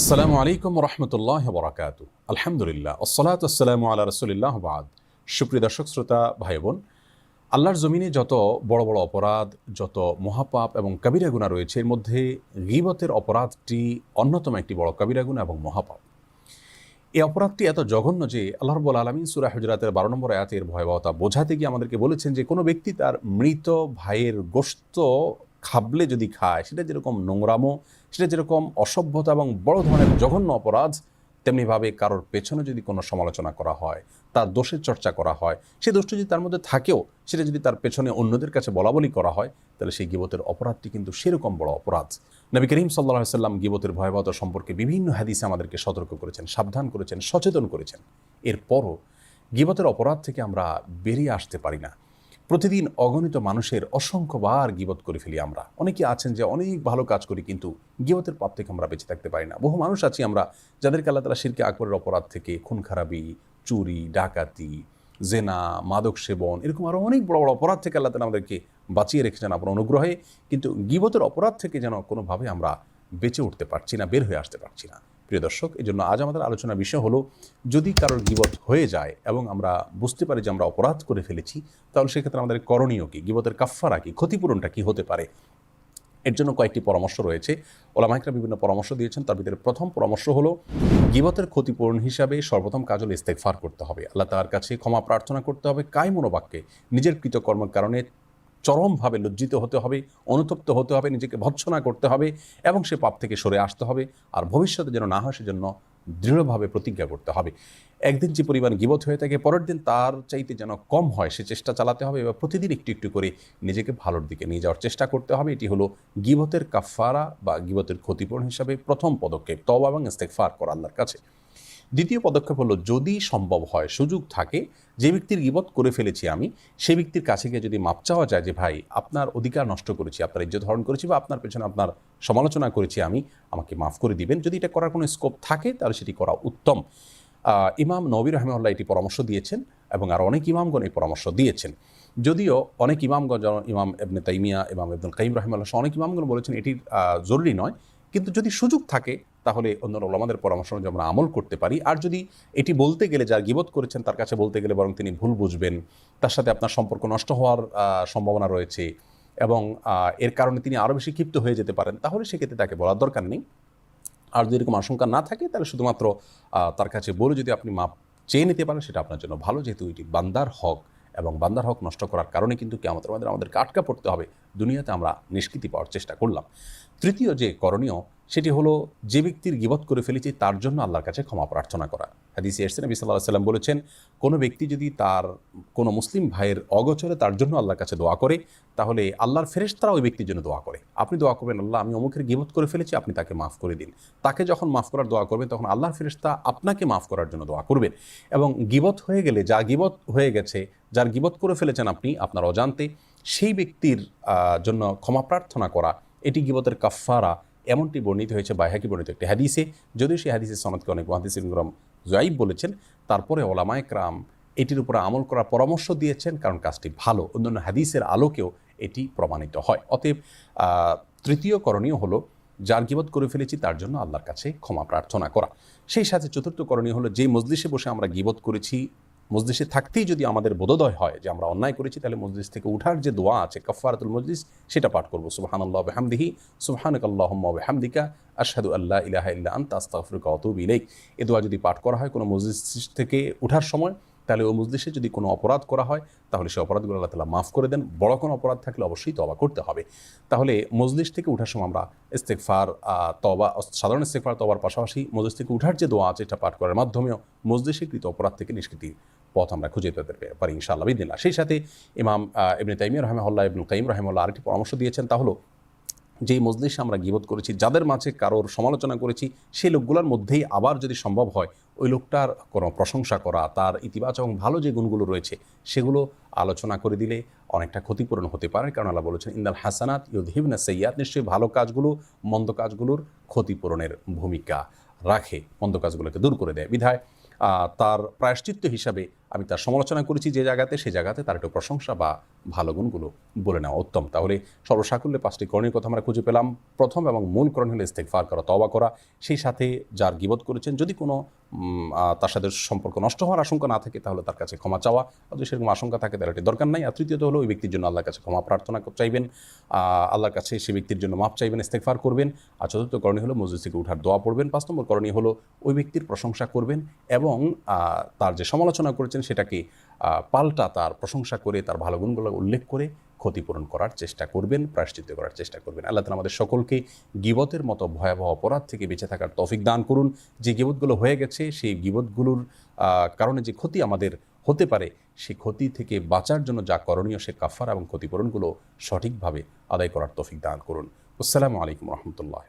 আসসালামু আলাইকুম রহমতুল্লাহ বরাকাত আলহামদুলিল্লাহ। ওসলাত আসসালামু আল্লাহ রসুলিল্লাহ বাদ। সুপ্রিয় দর্শক, শ্রোতা ভাই বোন আল্লাহর জমিনে যত বড় বড় অপরাধ, যত মহাপাপ এবং কবিরা গুণা রয়েছে, এর মধ্যে গিবতের অপরাধটি অন্যতম একটি বড় কবিরা গুণা এবং মহাপাপ। এই অপরাধটি এত জঘন্য যে আল্লাহ রব্বুল আলমিন সুরা হুজরাতের বারো নম্বর আয়াতের ভয়াবহতা বোঝাতে গিয়ে আমাদেরকে বলেছেন যে কোনো ব্যক্তি তার মৃত ভাইয়ের গোস্ত খাবলে যদি খায়, সেটা যেরকম নোংরামো, সেটা যেরকম অসভ্যতা এবং বড় ধরনের জঘন্য অপরাধ, তেমনিভাবে কারোর পেছনে যদি কোনো সমালোচনা করা হয়, তার দোষের চর্চা করা হয়, সে দোষটি যদি তার মধ্যে থাকেও, সেটা যদি তার পেছনে অন্যদের কাছে বলা বলি করা হয়, তাহলে সেই গিবতের অপরাধটি কিন্তু সেরকম বড় অপরাধ। নবী করিম সাল্লাহ সাল্লাম গিবতের ভয়াবহতা সম্পর্কে বিভিন্ন হাদিসে আমাদেরকে সতর্ক করেছেন, সাবধান করেছেন, সচেতন করেছেন। এরপরও গিবতের অপরাধ থেকে আমরা বেরিয়ে আসতে পারি না। প্রতিদিন অগণিত মানুষের অসংখ্যবার গিবত করে ফেলি আমরা। অনেকে আছেন যে অনেক ভালো কাজ করি কিন্তু গিবতের পাপ থেকে আমরা বেঁচে থাকতে পারি না। বহু মানুষ আছি আমরা যাদেরকে আল্লাহ তালা শিরকে আকবরের অপরাধ থেকে খুন খারাপি, চুরি, ডাকাতি, জেনা, মাদক সেবন এরকম আরও অনেক বড় বড় অপরাধ থেকে আল্লাহ তালা আমাদেরকে বাঁচিয়ে রেখেছেন আপনার অনুগ্রহে। কিন্তু গিবতের অপরাধ থেকে যেন কোনোভাবে আমরা বেঁচে উঠতে পারছি না, বের হয়ে আসতে পারছি না। প্রিয় দর্শক, এই জন্য আজ আমাদের আলোচনার বিষয় হলো, যদি কারোর গিবত হয়ে যায় এবং আমরা বুঝতে পারি যে আমরা অপরাধ করে ফেলেছি, তাহলে সেক্ষেত্রে আমাদের করণীয় কি? গিবতের কাফফারা কি? ক্ষতিপূরণটা কী হতে পারে? এর জন্য কয়েকটি পরামর্শ রয়েছে। ওলামাইকরা বিভিন্ন পরামর্শ দিয়েছেন। তার ভিতরে প্রথম পরামর্শ হলো, গিবতের ক্ষতিপূরণ হিসাবে সর্বপ্রথম কাজ হলো ইস্তেকফার করতে হবে। আল্লাহ তার কাছে ক্ষমা প্রার্থনা করতে হবে। কায় মনোবাক্যে নিজের কৃতকর্মের কারণে চরমভাবে লজ্জিত হতে হবে, অনুতপ্ত হতে হবে, নিজেকে ভৎসনা করতে হবে এবং সে পাপ থেকে সরে আসতে হবে আর ভবিষ্যতে যেন না হয় সেজন্য দৃঢ়ভাবে প্রতিজ্ঞা করতে হবে। একদিন যে পরিমাণ গিবত হয়ে থাকে, পরের দিন তার চাইতে যেন কম হয় সে চেষ্টা চালাতে হবে এবং প্রতিদিন একটু একটু করে নিজেকে ভালোর দিকে নিয়ে যাওয়ার চেষ্টা করতে হবে। এটি হলো গিবতের কাফারা বা গিবতের ক্ষতিপূরণ হিসাবে প্রথম পদক্ষেপ তবা এবং ইস্তেকফার করা আল্লাহর কাছে। দ্বিতীয় পদক্ষেপ হলো যদি সম্ভব হয় সুযোগ থাকে যে ব্যক্তির গিবত করে ফেলেছি আমি সেই ব্যক্তির কাছে গিয়ে যদি মাপ চাওয়া যায় যে ভাই আপনার অধিকার নষ্ট করেছি আপনার ইজ্জত হরণ করেছি বা আপনার পেছনে আপনার সমালোচনা করেছি আমি আমাকে মাফ করে দিবেন। যদি এটা করার কোনো স্কোপ থাকে তাহলে সেটি করা উত্তম। ইমাম নবী রহমল্লাহ এটি পরামর্শ দিয়েছেন এবং আর অনেক ইমামগণ এই পরামর্শ দিয়েছেন। যদিও অনেক ইমামগণ যেমন ইমাম এবনে তাইমিয়া ইমাম আব্দুল কাইম রহমাল্লাহ অনেক ইমামগণ বলেছেন এটি আহ, জরুরি নয়। কিন্তু যদি সুযোগ থাকে তাহলে অন্য ওলামাদের পরামর্শ অনুযায়ী আমরা আমল করতে পারি। আর যদি এটি বলতে গেলে যার গিবত করেছেন, তার কাছে বলতে গেলে বরং তিনি ভুল বুঝবেন। তার সাথে আপনার সম্পর্ক নষ্ট হওয়ার সম্ভাবনা রয়েছে এবং এর কারণে তিনি আরও বেশি ক্ষিপ্ত হয়ে যেতে পারেন, তাহলে সেক্ষেত্রে তাকে বলার দরকার নেই। আর যদি এরকম আশঙ্কা না থাকে, তাহলে শুধুমাত্র তার কাছে বলে যদি আপনি মাপ চেয়ে নিতে পারেন, সেটা আপনার জন্য ভালো। যেহেতু এটি বান্দার হক এবং বান্দার হক নষ্ট করার কারণে কিন্তু কি আমাদের আমাদের আমাদেরকে আটকা পড়তে হবে। দুনিয়াতে আমরা নিষ্কৃতি পাওয়ার চেষ্টা করলাম। তৃতীয় যে করণীয় সেটি হলো যে ব্যক্তির গিবত করে ফেলেছি তার জন্য আল্লাহর কাছে ক্ষমা প্রার্থনা করা। হাদিসে এসছে, নবী সাল্লাহ সাল্লাম বলেছেন, কোনো ব্যক্তি যদি তার কোনো মুসলিম ভাইয়ের অগোচরে তার জন্য আল্লাহর কাছে দোয়া করে, তাহলে আল্লাহর ফেরেশতারা ওই ব্যক্তির জন্য দোয়া করে। আপনি দোয়া করবেন, আল্লাহ, আমি অমুকের গিবত করে ফেলেছি, আপনি তাকে মাফ করে দিন। তাকে যখন মাফ করার দোয়া করবেন, তখন আল্লাহর ফেরেশতা আপনাকে মাফ করার জন্য দোয়া করবেন। এবং গিবত হয়ে গেলে, যা গিবত হয়ে গেছে, যার গিবত করে ফেলেছেন আপনি, আপনার অজান্তে, সেই ব্যক্তির জন্য ক্ষমা প্রার্থনা করা, এটি গিবতের কাফারা এমনটি বর্ণিত হয়েছে বাইহাকি বর্ণিত একটি হাদিসে, যদিও সেই হাদিসের সনদকে অনেক মহাদিস ইনগ্রাম জয়াইব বলেছেন। তারপরে ওলামায় ক্রাম এটির উপরে আমল করার পরামর্শ দিয়েছেন, কারণ কাজটি ভালো। অন্যান্য হাদিসের আলোকেও এটি প্রমাণিত হয়। অতএব তৃতীয় করণীয় হলো, যার গিবত করে ফেলেছি তার জন্য আল্লাহর কাছে ক্ষমা প্রার্থনা করা। সেই সাথে চতুর্থ করণীয় হলো, যে মজলিসে বসে আমরা গিবত করেছি মজলিসে থাকতেই যদি আমাদের বোধোদয় হয় যে আমরা অন্যায় করেছি, তাহলে মসজিদ থেকে উঠার যে দোয়া আছে কফারাতুল মসজিদ সেটা পাঠ করব। সুবহান আল্লাহ হামদিহি সুবহানক আল্লাহম্মা হামদিকা আশহাদু আল্লাহ ইলাহা ইল্লা আন্তা, আস্তাগফিরুকা অতুব ইলেক এ দোয়া যদি পাঠ করা হয় কোনো মজলিস থেকে উঠার সময় তাহলে ওই মজলিসে যদি কোনো অপরাধ করা হয়, তাহলে সেই অপরাধগুলো আল্লাহ তালা মাফ করে দেন। বড় কোনো অপরাধ থাকলে অবশ্যই তবা করতে হবে। তাহলে মজলিস থেকে উঠার সময় আমরা ইস্তেকফার তবা সাধারণ ইস্তেকফার তবার পাশাপাশি মজলিস থেকে উঠার যে দোয়া আছে, এটা পাঠ করার মাধ্যমেও মজলিসে কৃত অপরাধ থেকে নিষ্কৃতির পথ আমরা খুঁজে পেতে পারি ইনশাআল্লাহ বিদিল্লা সেই সাথে ইমাম ইবনে তাইমিয়া রহমাল্লাহ ইবনুল কাইম রহমাল্লাহ আরেকটি পরামর্শ দিয়েছেন। তা হলো, যেই মজলিসে আমরা গিবত করেছি, যাদের মাঝে কারোর সমালোচনা করেছি সেই লোকগুলোর মধ্যেই আবার যদি সম্ভব হয় ওই লোকটার কোনো প্রশংসা করা, তার ইতিবাচক এবং ভালো যে গুণগুলো রয়েছে, সেগুলো আলোচনা করে দিলে অনেকটা ক্ষতিপূরণ হতে পারে। কারণ আল্লাহ বলেছেন ইন্দাল হাসানাত ইউদ্হিবনা সৈয়াদ নিশ্চয়ই ভালো কাজগুলো, মন্দ কাজগুলোর ক্ষতিপূরণের ভূমিকা রাখে, মন্দ কাজগুলোকে দূর করে দেয়। বিধায় তার প্রায়শ্চিত্ত হিসাবে আমি তার সমালোচনা করেছি যে জায়গাতে সেই জায়গাতে তার একটু প্রশংসা বা ভালো গুণগুলো বলে নেওয়া উত্তম। তাহলে সর্বসাকুল্যে পাঁচটি করণীয় কথা আমরা খুঁজে পেলাম। প্রথম এবং মূল করণ হলো ইস্তেকফার করা তবা করা। সেই সাথে যার গিবত করেছেন, যদি কোনো তার সাথে সম্পর্ক নষ্ট হওয়ার আশঙ্কা না থাকে, তাহলে তার কাছে ক্ষমা চাওয়া। আর যদি সেরকম আশঙ্কা থাকে, তাহলে এটি দরকার নাই। আর তৃতীয়ত হলো, ওই ব্যক্তির জন্য আল্লাহর কাছে ক্ষমা প্রার্থনা চাইবেন। আল্লাহর কাছে সেই ব্যক্তির জন্য মাপ চাইবেন ইস্তেকফার করবেন। আর চতুর্থ করণীয় হলো, মসজিদ থেকে উঠার দোয়া পড়বেন। পাঁচ নম্বর করণীয় হলো, ওই ব্যক্তির প্রশংসা করবেন এবং তার যে সমালোচনা করেছেন সেটাকে পাল্টা তার প্রশংসা করে, তার ভালো গুণগুলো উল্লেখ করে ক্ষতিপূরণ করার চেষ্টা করবেন, প্রায়শ্চিত্ত করার চেষ্টা করবেন। আল্লাহ তালা আমাদের সকলকে গিবতের মতো ভয়াবহ অপরাধ থেকে বেঁচে থাকার তফিক দান করুন। যে গিবতগুলো হয়ে গেছে, সেই গিবতগুলোর কারণে যে ক্ষতি আমাদের হতে পারে, সে ক্ষতি থেকে বাঁচার জন্য যা করণীয়, সে কাফার এবং ক্ষতিপূরণগুলো সঠিকভাবে আদায় করার তফিক দান করুন। আসসালামু আলাইকুম রহমতুল্লাহ